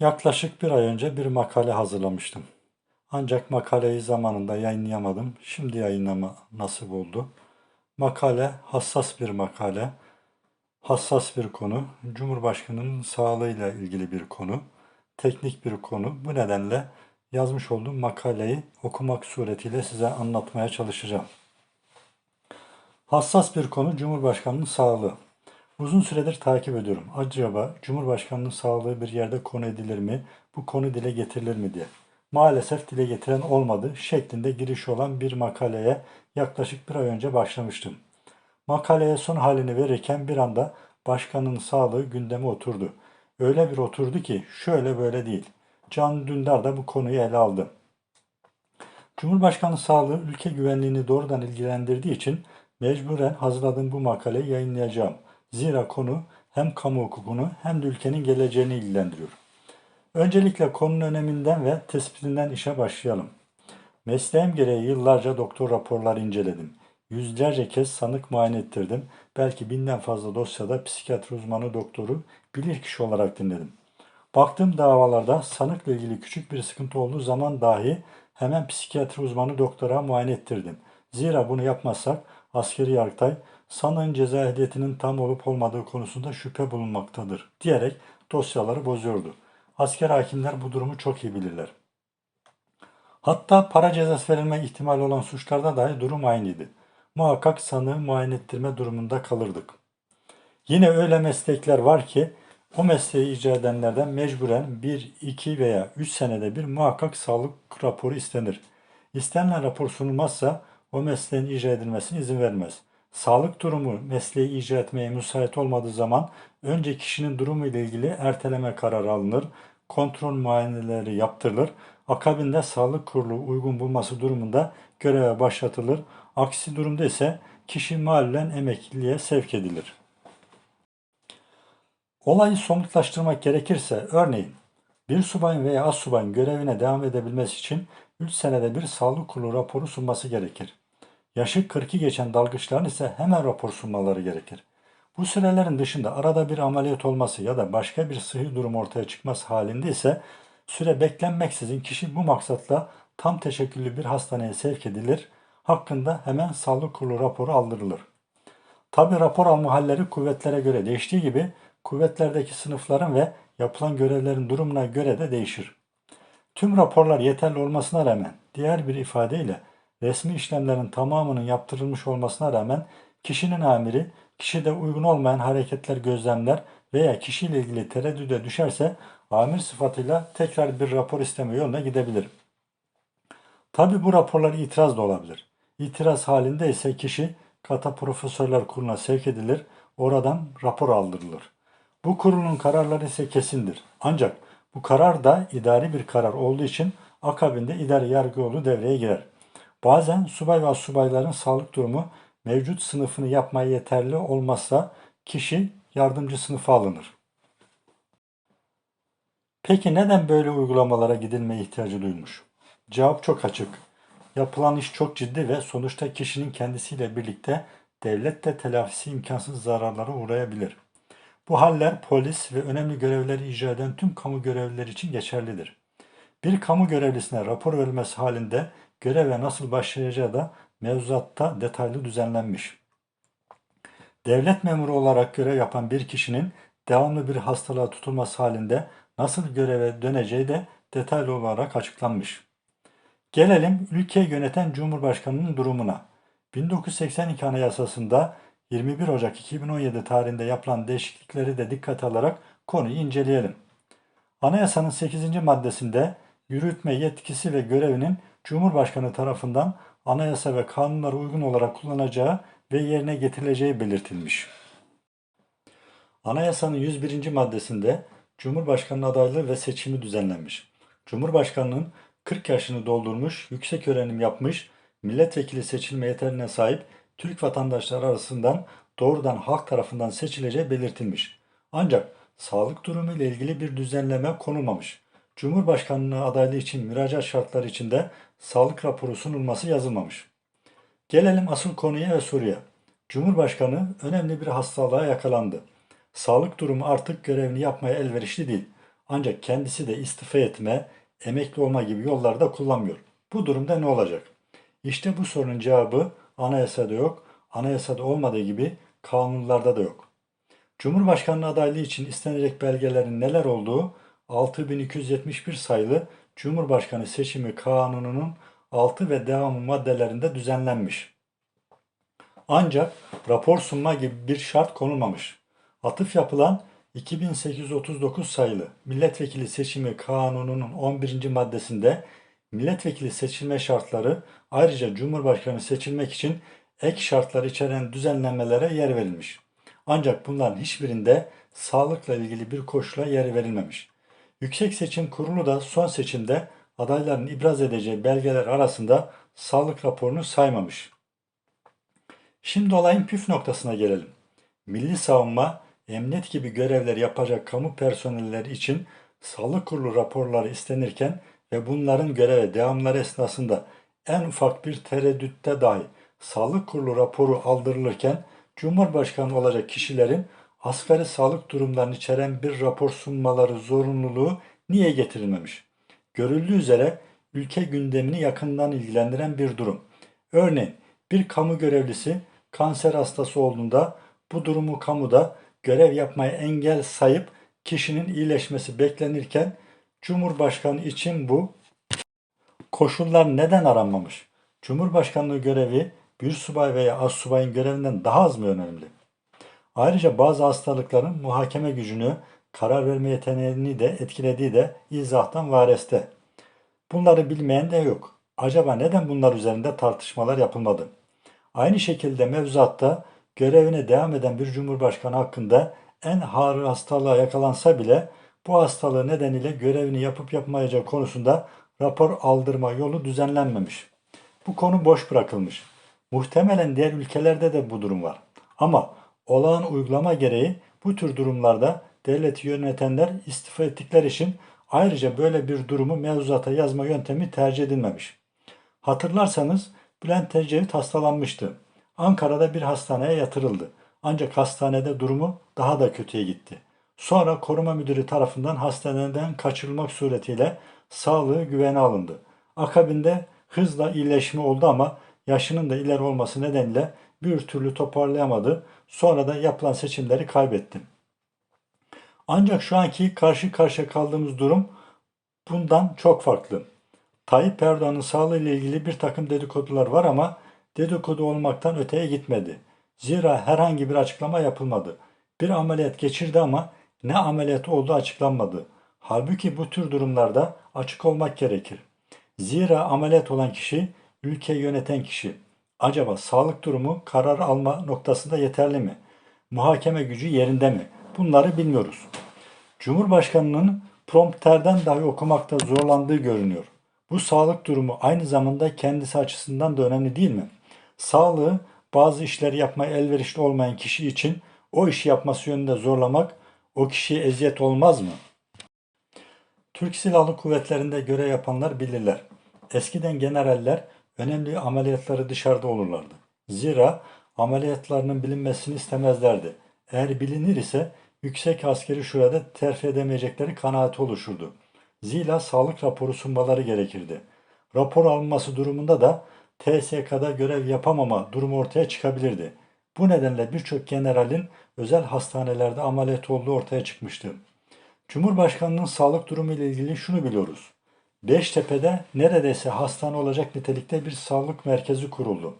Yaklaşık bir ay önce bir makale hazırlamıştım. Ancak makaleyi zamanında yayınlayamadım. Şimdi yayınlama nasip oldu. Makale hassas bir makale. Hassas bir konu. Cumhurbaşkanının sağlığıyla ilgili bir konu. Teknik bir konu. Bu nedenle yazmış olduğum makaleyi okumak suretiyle size anlatmaya çalışacağım. Hassas bir konu Cumhurbaşkanının sağlığı. Uzun süredir takip ediyorum. Acaba Cumhurbaşkanının sağlığı bir yerde konu edilir mi? Bu konu dile getirilir mi diye. Maalesef dile getiren olmadı şeklinde giriş olan bir makaleye yaklaşık bir ay önce başlamıştım. Makaleye son halini verirken bir anda başkanın sağlığı gündeme oturdu. Öyle bir oturdu ki şöyle böyle değil. Can Dündar da bu konuyu ele aldı. Cumhurbaşkanı sağlığı ülke güvenliğini doğrudan ilgilendirdiği için mecburen hazırladığım bu makaleyi yayınlayacağım. Zira konu hem kamu hukukunu hem de ülkenin geleceğini ilgilendiriyor. Öncelikle konunun öneminden ve tespitinden işe başlayalım. Mesleğim gereği yıllarca doktor raporları inceledim. Yüzlerce kez sanık muayene ettirdim. Belki binden fazla dosyada psikiyatri uzmanı doktoru bilirkişi olarak dinledim. Baktığım davalarda sanıkla ilgili küçük bir sıkıntı olduğu zaman dahi hemen psikiyatri uzmanı doktora muayene ettirdim. Zira bunu yapmazsak askeri yargıtay sanığın ceza ehliyetinin tam olup olmadığı konusunda şüphe bulunmaktadır diyerek dosyaları bozuyordu. Asker hakimler bu durumu çok iyi bilirler. Hatta para cezası verilme ihtimali olan suçlarda dahi durum aynıydı. Muhakkak sanığı muayene ettirme durumunda kalırdık. Yine öyle meslekler var ki o mesleği icra edenlerden mecburen 1, 2 veya 3 senede bir muhakkak sağlık raporu istenir. İstenilen rapor sunulmazsa o mesleğin icra edilmesine izin vermez. Sağlık durumu mesleği icra etmeye müsait olmadığı zaman önce kişinin durumu ile ilgili erteleme kararı alınır, kontrol muayeneleri yaptırılır, akabinde sağlık kurulu uygun bulması durumunda göreve başlatılır. Aksi durumda ise kişi mahallen emekliliğe sevk edilir. Olayı somutlaştırmak gerekirse örneğin bir subayın veya az subayın görevine devam edebilmesi için 3 senede bir sağlık kurulu raporu sunması gerekir. Yaşı 40'ı geçen dalgıçların ise hemen rapor sunmaları gerekir. Bu sürelerin dışında arada bir ameliyat olması ya da başka bir sıhhi durum ortaya çıkması halinde ise süre beklenmeksizin kişi bu maksatla tam teşekküllü bir hastaneye sevk edilir, hakkında hemen sağlık kurulu raporu aldırılır. Tabi rapor alma halleri kuvvetlere göre değiştiği gibi kuvvetlerdeki sınıfların ve yapılan görevlerin durumuna göre de değişir. Tüm raporlar yeterli olmasına rağmen diğer bir ifadeyle resmi işlemlerin tamamının yaptırılmış olmasına rağmen kişinin amiri kişide uygun olmayan hareketler gözlemler veya kişiyle ilgili tereddüde düşerse amir sıfatıyla tekrar bir rapor isteme yoluna gidebilir. Tabi bu raporlar itiraz da olabilir. İtiraz halinde ise kişi kata profesörler kuruluna sevk edilir, oradan rapor aldırılır. Bu kurulun kararları ise kesindir. Ancak bu karar da idari bir karar olduğu için akabinde idari yargı yolu devreye girer. Bazen subay ve subayların sağlık durumu mevcut sınıfını yapmaya yeterli olmazsa kişi yardımcı sınıfa alınır. Peki neden böyle uygulamalara gidilmeye ihtiyacı duymuş? Cevap çok açık. Yapılan iş çok ciddi ve sonuçta kişinin kendisiyle birlikte devlet de telafisi imkansız zararlara uğrayabilir. Bu haller polis ve önemli görevleri icra eden tüm kamu görevlileri için geçerlidir. Bir kamu görevlisine rapor verilmesi halinde göreve nasıl başlayacağı da mevzuatta detaylı düzenlenmiş. Devlet memuru olarak görev yapan bir kişinin devamlı bir hastalığa tutulması halinde nasıl göreve döneceği de detaylı olarak açıklanmış. Gelelim ülkeyi yöneten Cumhurbaşkanı'nın durumuna. 1982 Anayasası'nda 21 Ocak 2017 tarihinde yapılan değişiklikleri de dikkate alarak konuyu inceleyelim. Anayasanın 8. maddesinde yürütme yetkisi ve görevinin Cumhurbaşkanı tarafından anayasa ve kanunlara uygun olarak kullanacağı ve yerine getirileceği belirtilmiş. Anayasanın 101. maddesinde Cumhurbaşkanı adaylığı ve seçimi düzenlenmiş. Cumhurbaşkanının 40 yaşını doldurmuş, yüksek öğrenim yapmış, milletvekili seçilme yeterine sahip Türk vatandaşları arasından doğrudan halk tarafından seçileceği belirtilmiş. Ancak sağlık durumu ile ilgili bir düzenleme konulmamış. Cumhurbaşkanlığı adaylığı için müracaat şartları içinde sağlık raporu sunulması yazılmamış. Gelelim asıl konuya ve soruya. Cumhurbaşkanı önemli bir hastalığa yakalandı. Sağlık durumu artık görevini yapmaya elverişli değil. Ancak kendisi de istifa etme, emekli olma gibi yolları da kullanmıyor. Bu durumda ne olacak? İşte bu sorunun cevabı anayasada yok, anayasada olmadığı gibi kanunlarda da yok. Cumhurbaşkanlığı adaylığı için istenecek belgelerin neler olduğu 6271 sayılı Cumhurbaşkanı Seçimi Kanunu'nun 6 ve devamı maddelerinde düzenlenmiş. Ancak rapor sunma gibi bir şart konulmamış. Atıf yapılan 2839 sayılı Milletvekili Seçimi Kanunu'nun 11. maddesinde milletvekili seçilme şartları ayrıca Cumhurbaşkanı seçilmek için ek şartlar içeren düzenlemelere yer verilmiş. Ancak bunların hiçbirinde sağlıkla ilgili bir koşula yer verilmemiş. Yüksek Seçim Kurulu da son seçimde adayların ibraz edeceği belgeler arasında sağlık raporunu saymamış. Şimdi olayın püf noktasına gelelim. Milli savunma, emniyet gibi görevleri yapacak kamu personelleri için sağlık kurulu raporları istenirken ve bunların göreve devamları esnasında en ufak bir tereddütte dahi sağlık kurulu raporu aldırılırken Cumhurbaşkanı olacak kişilerin asgari sağlık durumlarını içeren bir rapor sunmaları zorunluluğu niye getirilmemiş? Görüldüğü üzere ülke gündemini yakından ilgilendiren bir durum. Örneğin bir kamu görevlisi kanser hastası olduğunda bu durumu kamuda görev yapmaya engel sayıp kişinin iyileşmesi beklenirken Cumhurbaşkanı için bu koşullar neden aranmamış? Cumhurbaşkanlığı görevi bir subay veya az subayın görevinden daha az mı önemli? Ayrıca bazı hastalıkların muhakeme gücünü, karar verme yeteneğini de etkilediği de izahtan vareste. Bunları bilmeyen de yok. Acaba neden bunlar üzerinde tartışmalar yapılmadı? Aynı şekilde mevzuatta görevine devam eden bir cumhurbaşkanı hakkında en ağır hastalığa yakalansa bile bu hastalığı nedeniyle görevini yapıp yapmayacağı konusunda rapor aldırma yolu düzenlenmemiş. Bu konu boş bırakılmış. Muhtemelen diğer ülkelerde de bu durum var. Ama olağan uygulama gereği bu tür durumlarda devleti yönetenler istifa ettikleri için ayrıca böyle bir durumu mevzuata yazma yöntemi tercih edilmemiş. Hatırlarsanız Bülent Ecevit hastalanmıştı. Ankara'da bir hastaneye yatırıldı. Ancak hastanede durumu daha da kötüye gitti. Sonra koruma müdürü tarafından hastaneden kaçırılmak suretiyle sağlığı güvene alındı. Akabinde hızla iyileşme oldu ama yaşının da ileri olması nedeniyle bir türlü toparlayamadı. Sonra da yapılan seçimleri kaybetti. Ancak şu anki karşı karşıya kaldığımız durum bundan çok farklı. Tayyip Erdoğan'ın sağlığı ile ilgili bir takım dedikodular var ama dedikodu olmaktan öteye gitmedi. Zira herhangi bir açıklama yapılmadı. Bir ameliyat geçirdi ama ne ameliyat olduğu açıklanmadı. Halbuki bu tür durumlarda açık olmak gerekir. Zira ameliyat olan kişi ülkeyi yöneten kişi. Acaba sağlık durumu karar alma noktasında yeterli mi? Muhakeme gücü yerinde mi? Bunları bilmiyoruz. Cumhurbaşkanının prompterden dahi okumakta zorlandığı görünüyor. Bu sağlık durumu aynı zamanda kendisi açısından da önemli değil mi? Sağlığı bazı işleri yapmaya elverişli olmayan kişi için o işi yapması yönünde zorlamak o kişiye eziyet olmaz mı? Türk Silahlı Kuvvetleri'nde görev yapanlar bilirler. Eskiden generaller önemli ameliyatları dışarıda olurlardı. Zira ameliyatlarının bilinmesini istemezlerdi. Eğer bilinir ise yüksek askeri şurada terfi edemeyecekleri kanaati oluşurdu. Zira sağlık raporu sunmaları gerekirdi. Rapor alınması durumunda da TSK'da görev yapamama durumu ortaya çıkabilirdi. Bu nedenle birçok generalin özel hastanelerde ameliyat olduğu ortaya çıkmıştı. Cumhurbaşkanının sağlık durumu ile ilgili şunu biliyoruz. Beştepe'de neredeyse hastane olacak nitelikte bir sağlık merkezi kuruldu.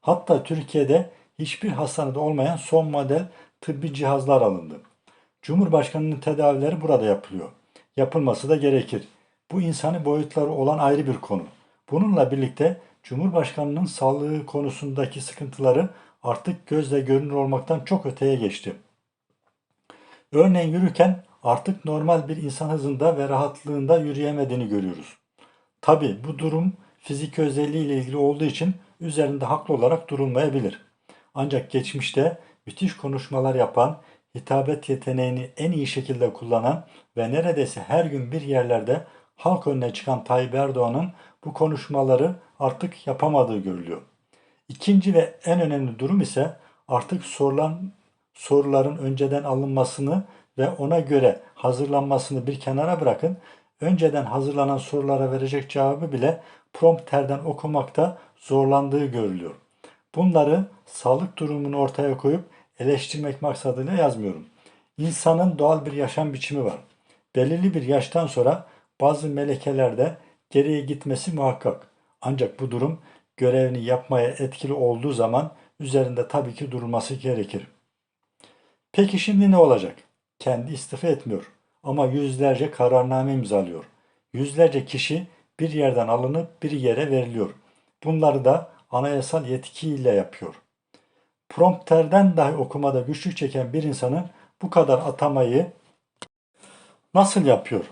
Hatta Türkiye'de hiçbir hastanede olmayan son model tıbbi cihazlar alındı. Cumhurbaşkanının tedavileri burada yapılıyor. Yapılması da gerekir. Bu insani boyutları olan ayrı bir konu. Bununla birlikte Cumhurbaşkanının sağlığı konusundaki sıkıntıları artık gözle görünür olmaktan çok öteye geçti. Örneğin yürürken artık normal bir insan hızında ve rahatlığında yürüyemediğini görüyoruz. Tabi bu durum fizik özelliği ile ilgili olduğu için üzerinde haklı olarak durulmayabilir. Ancak geçmişte müthiş konuşmalar yapan, hitabet yeteneğini en iyi şekilde kullanan ve neredeyse her gün bir yerlerde halk önüne çıkan Tayyip Erdoğan'ın bu konuşmaları artık yapamadığı görülüyor. İkinci ve en önemli durum ise artık sorulan soruların önceden alınmasını ve ona göre hazırlanmasını bir kenara bırakın, önceden hazırlanan sorulara verecek cevabı bile prompterden okumakta zorlandığı görülüyor. Bunları sağlık durumunu ortaya koyup eleştirmek maksadıyla yazmıyorum. İnsanın doğal bir yaşam biçimi var. Belirli bir yaştan sonra bazı melekelerde geriye gitmesi muhakkak. Ancak bu durum görevini yapmaya etkili olduğu zaman üzerinde tabii ki durulması gerekir. Peki şimdi ne olacak? Kendi istifa etmiyor ama yüzlerce kararname imzalıyor. Yüzlerce kişi bir yerden alınıp bir yere veriliyor. Bunları da anayasal yetkiyle yapıyor. Prompterden dahi okumada güçlük çeken bir insanın bu kadar atamayı nasıl yapıyor?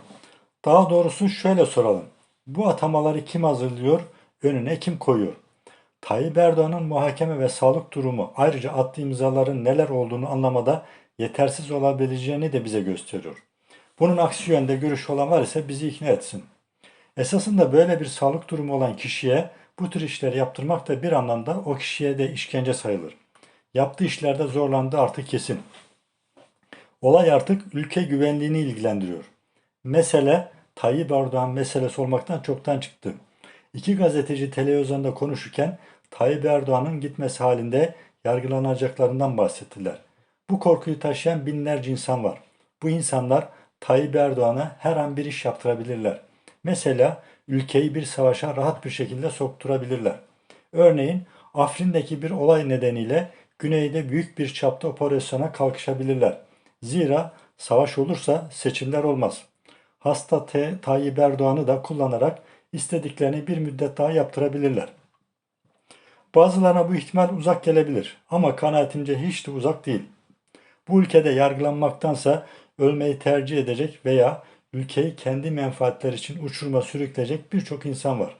Daha doğrusu şöyle soralım. Bu atamaları kim hazırlıyor, önüne kim koyuyor? Tayyip Erdoğan'ın muhakeme ve sağlık durumu ayrıca attığı imzaların neler olduğunu anlamada yetersiz olabileceğini de bize gösteriyor. Bunun aksi yönde görüş olan var ise bizi ikna etsin. Esasında böyle bir sağlık durumu olan kişiye bu tür işleri yaptırmak da bir anlamda o kişiye de işkence sayılır. Yaptığı işlerde zorlandığı artık kesin. Olay artık ülke güvenliğini ilgilendiriyor. Mesele Tayyip Erdoğan meselesi olmaktan çoktan çıktı. İki gazeteci televizyonda konuşurken Tayyip Erdoğan'ın gitmesi halinde yargılanacaklarından bahsettiler. Bu korkuyu taşıyan binlerce insan var. Bu insanlar Tayyip Erdoğan'a her an bir iş yaptırabilirler. Mesela ülkeyi bir savaşa rahat bir şekilde sokturabilirler. Örneğin Afrin'deki bir olay nedeniyle güneyde büyük bir çapta operasyona kalkışabilirler. Zira savaş olursa seçimler olmaz. Hasta T. Tayyip Erdoğan'ı da kullanarak istediklerini bir müddet daha yaptırabilirler. Bazılarına bu ihtimal uzak gelebilir ama kanaatimce hiç de uzak değil. Bu ülkede yargılanmaktansa ölmeyi tercih edecek veya ülkeyi kendi menfaatleri için uçuruma sürükleyecek birçok insan var.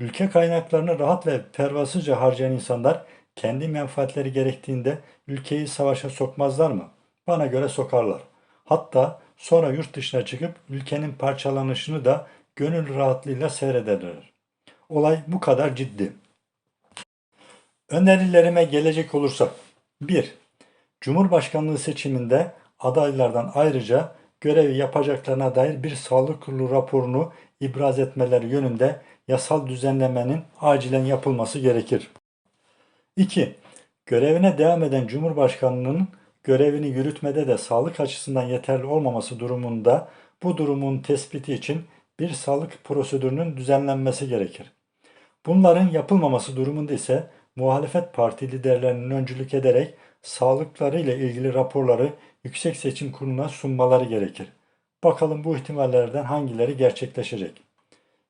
Ülke kaynaklarını rahat ve pervasızca harcayan insanlar kendi menfaatleri gerektiğinde ülkeyi savaşa sokmazlar mı? Bana göre sokarlar. Hatta sonra yurt dışına çıkıp ülkenin parçalanışını da gönül rahatlığıyla seyrederler. Olay bu kadar ciddi. Önerilerime gelecek olursak 1. Cumhurbaşkanlığı seçiminde adaylardan ayrıca görevi yapacaklarına dair bir sağlık kurulu raporunu ibraz etmeleri yönünde yasal düzenlemenin acilen yapılması gerekir. 2. Görevine devam eden Cumhurbaşkanlığının görevini yürütmede de sağlık açısından yeterli olmaması durumunda bu durumun tespiti için bir sağlık prosedürünün düzenlenmesi gerekir. Bunların yapılmaması durumunda ise muhalefet parti liderlerinin öncülük ederek sağlıkları ile ilgili raporları Yüksek Seçim Kurulu'na sunmaları gerekir. Bakalım bu ihtimallerden hangileri gerçekleşecek.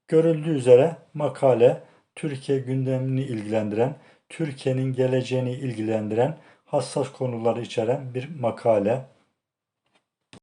Görüldüğü üzere makale Türkiye gündemini ilgilendiren, Türkiye'nin geleceğini ilgilendiren hassas konuları içeren bir makale.